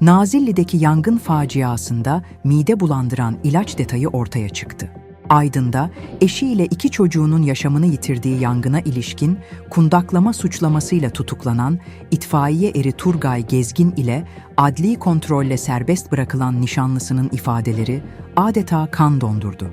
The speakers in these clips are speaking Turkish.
Nazilli'deki yangın faciasında mide bulandıran ilaç detayı ortaya çıktı. Aydın'da eşiyle iki çocuğunun yaşamını yitirdiği yangına ilişkin kundaklama suçlamasıyla tutuklanan itfaiye eri Turgay Gezgin ile adli kontrolle serbest bırakılan nişanlısının ifadeleri adeta kan dondurdu.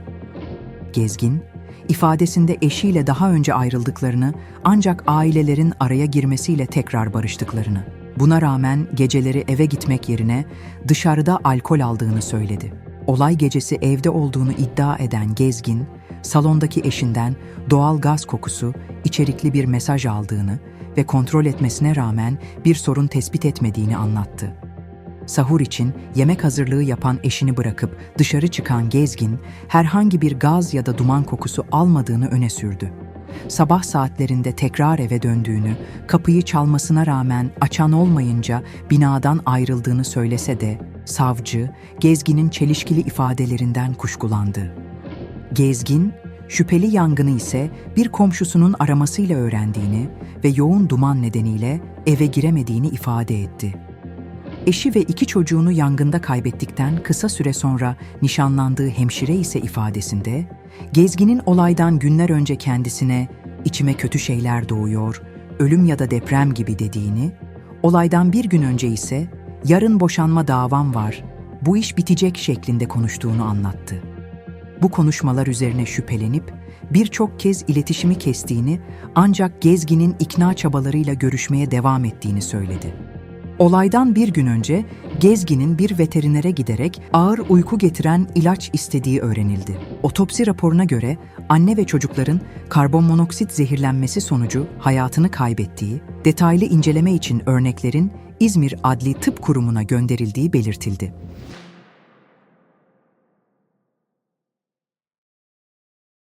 Gezgin, ifadesinde eşiyle daha önce ayrıldıklarını ancak ailelerin araya girmesiyle tekrar barıştıklarını, buna rağmen geceleri eve gitmek yerine dışarıda alkol aldığını söyledi. Olay gecesi evde olduğunu iddia eden Gezgin, salondaki eşinden doğal gaz kokusu, içerikli bir mesaj aldığını ve kontrol etmesine rağmen bir sorun tespit etmediğini anlattı. Sahur için yemek hazırlığı yapan eşini bırakıp dışarı çıkan Gezgin, herhangi bir gaz ya da duman kokusu almadığını öne sürdü. Sabah saatlerinde tekrar eve döndüğünü, kapıyı çalmasına rağmen açan olmayınca binadan ayrıldığını söylese de, savcı, Gezgin'in çelişkili ifadelerinden kuşkulandı. Gezgin, şüpheli yangını ise bir komşusunun aramasıyla öğrendiğini ve yoğun duman nedeniyle eve giremediğini ifade etti. Eşi ve iki çocuğunu yangında kaybettikten kısa süre sonra nişanlandığı hemşire ise ifadesinde, Gezgin'in olaydan günler önce kendisine içime kötü şeyler doğuyor, ölüm ya da deprem gibi dediğini, olaydan bir gün önce ise yarın boşanma davam var, bu iş bitecek şeklinde konuştuğunu anlattı. Bu konuşmalar üzerine şüphelenip birçok kez iletişimi kestiğini ancak Gezgin'in ikna çabalarıyla görüşmeye devam ettiğini söyledi. Olaydan bir gün önce Gezgin'in bir veterinere giderek ağır uyku getiren ilaç istediği öğrenildi. Otopsi raporuna göre anne ve çocukların karbon monoksit zehirlenmesi sonucu hayatını kaybettiği, detaylı inceleme için örneklerin İzmir Adli Tıp Kurumu'na gönderildiği belirtildi.